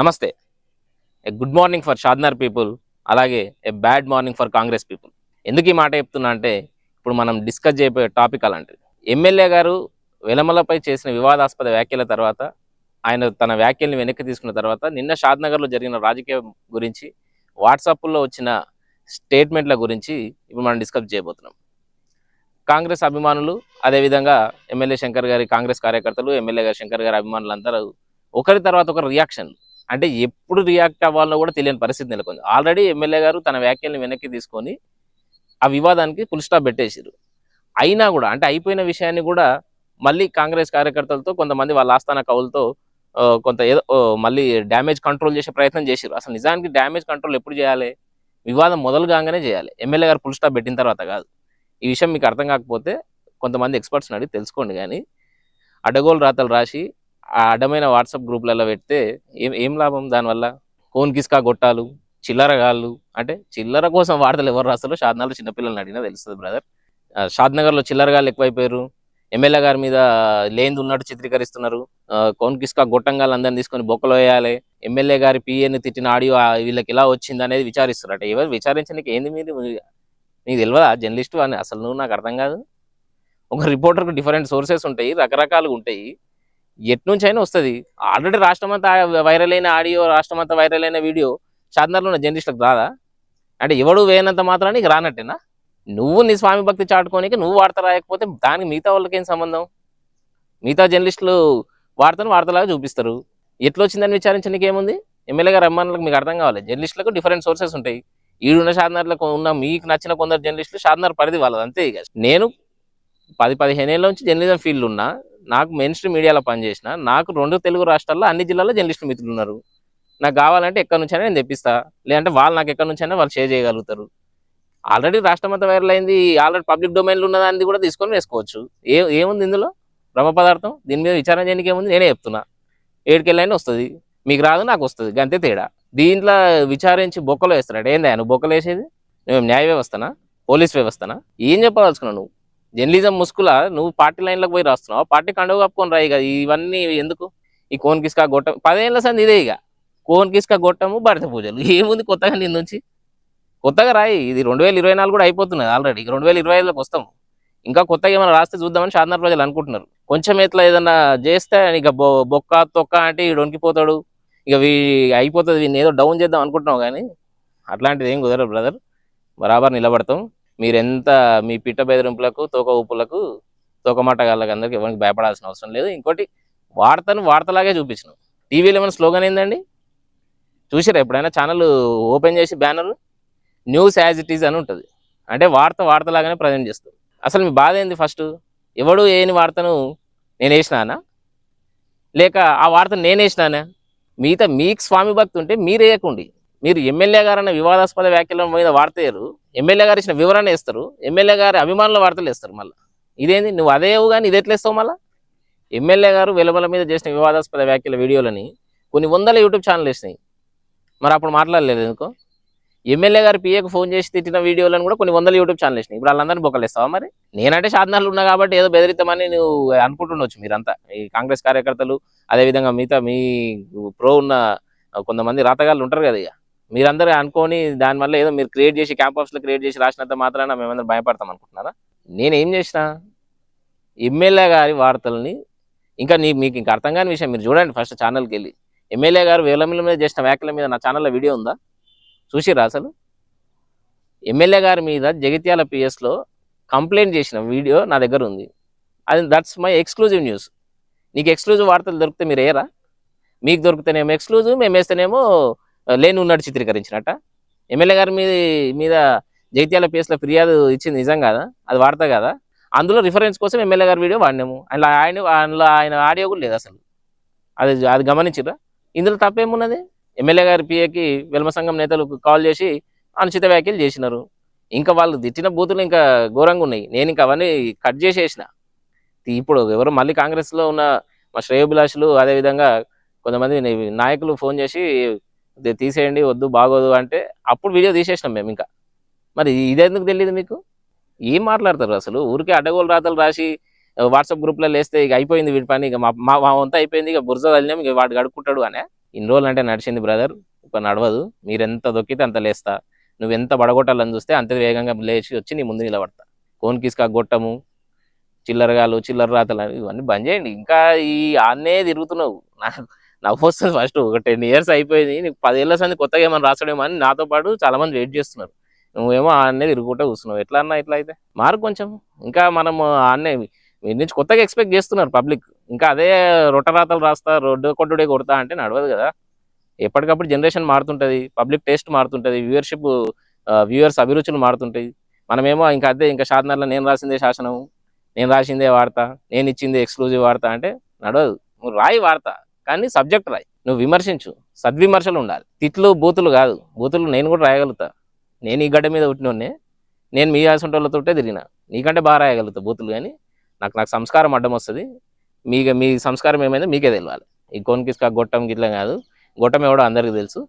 నమస్తే. A good morning for Shadnagar people అలాగే a bad morning for Congress people ఎందుకు ఈ మాట చెప్తున్నా అంటే ఇప్పుడు మనం డిస్కస్ చేయబోయే టాపిక్ అలాంటిది. ఎమ్మెల్యే గారు వెలమలపై చేసిన వివాదాస్పద వ్యాఖ్యల తర్వాత ఆయన తన వ్యాఖ్యల్ని వెనక్కి తీసుకున్న తర్వాత నిన్న షాద్నగర్లో జరిగిన రాజకీయం గురించి వాట్సాప్లో వచ్చిన స్టేట్మెంట్ల గురించి ఇప్పుడు మనం డిస్కస్ చేయబోతున్నాం. కాంగ్రెస్ అభిమానులు అదేవిధంగా ఎమ్మెల్యే శంకర్ గారి కాంగ్రెస్ కార్యకర్తలు ఎమ్మెల్యే గారి శంకర్ గారి అభిమానులు అందరూ ఒకరి తర్వాత ఒకరు రియాక్షన్ అంటే ఎప్పుడు రియాక్ట్ అవ్వాలో కూడా తెలియని పరిస్థితి నెలకొంది. ఆల్రెడీ ఎమ్మెల్యే గారు తన వ్యాఖ్యల్ని వెనక్కి తీసుకొని ఆ వివాదానికి ఫుల్ స్టాప్ పెట్టేసారు అయినా కూడా అంటే అయిపోయిన విషయాన్ని కూడా మళ్ళీ కాంగ్రెస్ కార్యకర్తలతో కొంతమంది వాళ్ళ ఆస్థాన కవులతో కొంత ఏదో మళ్ళీ డ్యామేజ్ కంట్రోల్ చేసే ప్రయత్నం చేశారు అసలు నిజానికి డ్యామేజ్ కంట్రోల్ ఎప్పుడు చేయాలి? వివాదం మొదలు కాగానే చేయాలి. ఎమ్మెల్యే గారు ఫుల్ స్టాప్ పెట్టిన తర్వాత కాదు. ఈ విషయం మీకు అర్థం కాకపోతే కొంతమంది ఎక్స్పర్ట్స్ని అడిగి తెలుసుకోండి కానీ అడగోలు రాతలు రాసి ఆ అడ్డమైన వాట్సాప్ గ్రూప్లలో పెడితే ఏం ఏం లాభం దానివల్ల? కోన్ కిస్కా గొట్టాలు చిల్లరగాళ్ళు అంటే చిల్లర కోసం వార్తలు ఎవరు రాస్తారో షాద్నగర్లో చిన్నపిల్లల్ని అడిగినా తెలుస్తుంది బ్రదర్ షాద్నగర్లో చిల్లరగాళ్ళు ఎక్కువైపోయారు. ఎమ్మెల్యే గారి మీద లేనిది ఉన్నట్టు చిత్రీకరిస్తున్నారు. కోన్ కిస్కా గొట్టంగాలు అందరిని తీసుకొని బొక్కలు వేయాలి. ఎమ్మెల్యే గారి పిఏని తిట్టిన ఆడియో ఆ వీళ్ళకి ఎలా వచ్చింది అనేది విచారిస్తారట ఎవరు విచారించడానికి ఏంది మీరు? నీకు తెలియదా జర్నలిస్ట్ అని అసలు నువ్వు నాకు అర్థం కాదు. ఒక రిపోర్టర్కు డిఫరెంట్ సోర్సెస్ ఉంటాయి రకరకాలుగా ఉంటాయి. ఎట్నుంచి అయినా వస్తుంది. ఆల్రెడీ రాష్ట్రం అంతా వైరల్ అయిన ఆడియో రాష్ట్రం అంతా వైరల్ అయిన వీడియో షాద్నగర్లో ఉన్న జర్నలిస్టులకు రాదా? అంటే ఎవడు వేయనంత మాత్రం నీకు రానట్టేనా? నువ్వు నీ స్వామి భక్తి చాటుకోనికి నువ్వు వార్త రాయకపోతే దానికి మిగతా వాళ్ళకి ఏం సంబంధం? మిగతా జర్నలిస్టులు వార్తను వార్తలాగా చూపిస్తారు. ఎట్లా వచ్చిందని విచారించడానికి ఏముంది ఎమ్మెల్యే గారు అమ్మానులకు మీకు అర్థం కావాలి. జర్నలిస్టులకు డిఫరెంట్ సోర్సెస్ ఉంటాయి. ఈడున్న షాద్నర్లకు ఉన్న మీకు నచ్చిన కొందరు జర్నలిస్టులు షాద్నర్ పరిధి వాళ్ళది అంతే ఇక. నేను పది పదిహేను ఏళ్ళ నుంచి జర్నలిజం ఫీల్డ్ ఉన్నా. నాకు మెయిన్ స్ట్రీమ్ మీడియాలో పనిచేసిన నాకు రెండు తెలుగు రాష్ట్రాల్లో అన్ని జిల్లాల్లో జర్నలిస్టు మిత్రులు ఉన్నారు. నాకు కావాలంటే ఎక్కడి నుంచైనా నేను తెప్పిస్తా. లేదంటే వాళ్ళు నాకు ఎక్కడి నుంచైనా వాళ్ళు షేర్ చేయగలుగుతారు. ఆల్రెడీ రాష్ట్రం అంతా వైరల్ అయింది ఆల్రెడీ పబ్లిక్ డొమైన్లు ఉన్నదాన్ని కూడా తీసుకొని వేసుకోవచ్చు. ఏ ఏముంది ఇందులో? బ్రహ్మ పదార్థం? దీని మీద విచారణ చేయడానికి ఏముంది? నేనే చెప్తున్నా. ఏడుకెళ్ళైనా వస్తుంది. మీకు రాదు నాకు వస్తుంది. అంతే తేడా. దీంట్లో విచారించి బొక్కలో వేస్తాడు. ఏందా నువ్వు బొక్కలు వేసేది? మేము న్యాయ వ్యవస్థనా? పోలీస్ వ్యవస్థనా? ఏం చెప్పదలుచుకున్నావు నువ్వు? జర్నలిజం ముసుకులా నువ్వు పార్టీ లైన్లకు పోయి రాస్తున్నావు? పార్టీ కండవ కప్పుకొని రాయి కదా ఇవన్నీ ఎందుకు? ఈ కోన్ కిస్కా గొట్టం పదేళ్ళ సంది ఇదే ఇక. కోన్ కిస్కా గొట్టము భరత పూజలు. ఏముంది కొత్తగా నీ నుంచి? కొత్తగా రాయి. ఇది రెండు వేల ఇరవై నాలుగు కూడా అయిపోతున్నది ఆల్రెడీ రెండు వేల ఇరవై ఐదులోకి వస్తాము ఇంకా కొత్తగా ఏమైనా రాస్తే చూద్దామని సాధారణ ప్రజలు అనుకుంటున్నారు. కొంచెం ఇట్లా ఏదన్నా చేస్తే ఇక బొ బొక్క తొక్క అంటే ఈడు వణికిపోతాడు. ఇక వీ అయిపోతుంది వీడిని ఏదో డౌన్ చేద్దాం అనుకుంటున్నాం కానీ అట్లాంటిది ఏం కుదరదు బ్రదర్ బరాబర్ నిలబడతాం. మీరెంత మీ పిట్ట బెదిరింపులకు తోక ఊపులకు తోకమాట గాళ్ళకి అందరికి ఎవరికి భయపడాల్సిన అవసరం లేదు. ఇంకోటి వార్తను వార్తలాగే చూపించినాం. టీవీలో ఏమైనా స్లోగన్ ఏందండి? చూసారా ఎప్పుడైనా ఛానల్ ఓపెన్ చేసి banner? News as it is అని ఉంటుంది. అంటే వార్త వార్తలాగానే ప్రజెంట్ చేస్తారు అసలు మీ బాధ ఏంది ఫస్ట్? ఎవడు ఏని వార్తను నేను వేసినానా? లేక ఆ వార్తను నేను వేసినానా? మిగతా మీకు స్వామి భక్తి ఉంటే మీరు వేయకండి. మీరు ఎమ్మెల్యే గారు అన్న వివాదాస్పద వ్యాఖ్యల మీద వార్త వేయరు ఎమ్మెల్యే గారు ఇచ్చిన వివరణ వేస్తారు. ఎమ్మెల్యే గారి అభిమానులు వార్తలు వేస్తారు మళ్ళీ. ఇదేంది? నువ్వు అదే కానీ ఇది ఎట్లా మళ్ళీ? ఎమ్మెల్యే గారు వెలువల మీద చేసిన వివాదాస్పద వ్యాఖ్యల వీడియోలని కొన్ని వందల యూట్యూబ్ ఛానల్ వేసినాయి. మరి అప్పుడు మాట్లాడలేదు ఎందుకో? ఎమ్మెల్యే గారు పిఏకు ఫోన్ చేసి తిట్టిన వీడియోలను కూడా కొన్ని వందల యూట్యూబ్ ఛానల్ వేసినాయి. ఇప్పుడు వాళ్ళందరినీ బొక్కలేస్తావా మరి? నేనంటే సాధనాలు ఉన్నా కాబట్టి ఏదో బెదిరితామని నువ్వు అనుకుంటుండొచ్చు మీరంతా. ఈ కాంగ్రెస్ కార్యకర్తలు అదేవిధంగా మిగతా మీ ప్రో ఉన్న కొంతమంది రాతగాళ్ళు ఉంటారు కదా ఇక. మీరందరూ అనుకొని దానివల్ల ఏదో మీరు క్రియేట్ చేసి క్యాంప్ క్రియేట్ చేసి రాసినంత మాత్రాన మేమందరం భయపడతాం అనుకుంటున్నారా? నేనేం చేసిన ఎమ్మెల్యే గారి వార్తల్ని ఇంకా నీ మీకు ఇంకా అర్థం కాని విషయం మీరు చూడండి ఫస్ట్ ఛానల్కి వెళ్ళి. ఎమ్మెల్యే గారు వేలమిల మీద చేసిన వ్యాఖ్యల మీద నా ఛానల్లో వీడియో ఉందా? చూసిరా అసలు? ఎమ్మెల్యే గారి మీద జగిత్యాల పిఎస్లో కంప్లైంట్ చేసిన వీడియో నా దగ్గర ఉంది. అది దట్స్ మై ఎక్స్క్లూజివ్ న్యూస్ నీకు ఎక్స్క్లూజివ్ వార్తలు దొరికితే మీరు ఏరా మీకు దొరికితేనేమో ఎక్స్క్లూజివ్ మేము వేస్తేనేమో లేని ఉన్నట్టు చిత్రీకరించినట్ట. ఎమ్మెల్యే గారి మీద మీద జైత్యాల పేస్లో ఫిర్యాదు ఇచ్చింది నిజం కదా? అది వార్త కదా? అందులో రిఫరెన్స్ కోసం ఎమ్మెల్యే గారి వీడియో వాడినాము. అందులో ఆయన అందులో ఆయన ఆడియో కూడా లేదు అసలు. అది అది గమనించరా ఇందులో తప్పేమున్నది? ఎమ్మెల్యే గారి పిఏకి వెల్మ సంఘం నేతలు కాల్ చేసి అనుచిత వ్యాఖ్యలు చేసినారు. ఇంకా వాళ్ళు తిట్టిన బూతులు ఇంకా ఘోరంగా ఉన్నాయి. నేను ఇంకా అవన్నీ కట్ చేసేసిన. ఇప్పుడు ఎవరు మళ్ళీ కాంగ్రెస్లో ఉన్న మా శ్రేయోభిలాషులు అదేవిధంగా కొంతమంది నాయకులు ఫోన్ చేసి తీసేయండి వద్దు బాగోదు అంటే అప్పుడు వీడియో తీసేసినాం మేము ఇంకా. మరి ఇదెందుకు తెలియదు మీకు? ఏం మాట్లాడతారు అసలు? ఊరికే అడ్డగోలు రాతలు రాసి వాట్సాప్ గ్రూప్లో లేస్తే ఇక అయిపోయింది వీడి పని. ఇక మా మా వంత అయిపోయింది. ఇక బురద తల్లినాం. ఇక వాడు గడుక్కుంటాడు అనే. ఇన్ని రోజులు అంటే నడిచింది బ్రదర్. ఇప్పుడు నడవదు. మీరెంత దొక్కితే అంత లేస్తా. నువ్వు ఎంత పడగొట్టాలని చూస్తే అంత వేగంగా లేచి వచ్చి నీ ముందు నిలబడతా. కోన్ కిస్కా గొట్టము చిల్లరగాలు చిల్లర రాతలు ఇవన్నీ బంద్ చేయండి. ఇంకా ఈ ఆన్నే తిరుగుతున్నావు. నాకు నవ్వు వస్తుంది ఫస్ట్ ఒక టెన్ ఇయర్స్ అయిపోయింది. నీకు పదేళ్ళ సంది కొత్తగా ఏమైనా రాసడేమో అని నాతో పాటు చాలా మంది వెయిట్ చేస్తున్నారు. నువ్వేమో ఆన్నే తిరుగుకుంటూ కూర్చున్నావు. ఎట్లా అన్నా ఇట్లా అయితే. మారు కొంచెం. ఇంకా మనం ఆన్నే మీ నుంచి కొత్తగా ఎక్స్పెక్ట్ చేస్తున్నారు పబ్లిక్. ఇంకా అదే రొట్టరాతలు రాస్తా రోడ్డు కొట్టుడే కొడతా అంటే నడవదు కదా. ఎప్పటికప్పుడు జనరేషన్ మారుతుంటుంది. పబ్లిక్ టేస్ట్ మారుతుంటది. వ్యూవర్షిప్ వ్యూవర్స్ అభిరుచులు మారుతుంటాయి. మనమేమో ఇంకా అదే ఇంకా షాద్నర్లో నేను రాసిందే శాసనం. నేను రాసిందే వార్త. నేను ఇచ్చిందే ఎక్స్క్లూజివ్ వార్త అంటే నడవదు. నువ్వు రాయి వార్త. కానీ సబ్జెక్ట్ రాయి. నువ్వు విమర్శించు. సద్విమర్శలు ఉండాలి. తిట్లు బూతులు కాదు. బూతులు నేను కూడా రాయగలుగుతా. నేను ఈ గడ్డ మీద పుట్టినోడ్నే. నేను మీ అసంటోళ్ళతోటే తిరిగిన. నీకంటే బాగా రాయగలుగుతా బూతులు కానీ. నాకు నాకు సంస్కారం అడ్డం వస్తుంది. మీ మీ సంస్కారం ఏమైందో మీకే తెలియాలి ఈ కొనికిస్కా గొట్టం గిట్ల కాదు. గొట్టం ఎవడో అందరికీ తెలుసు.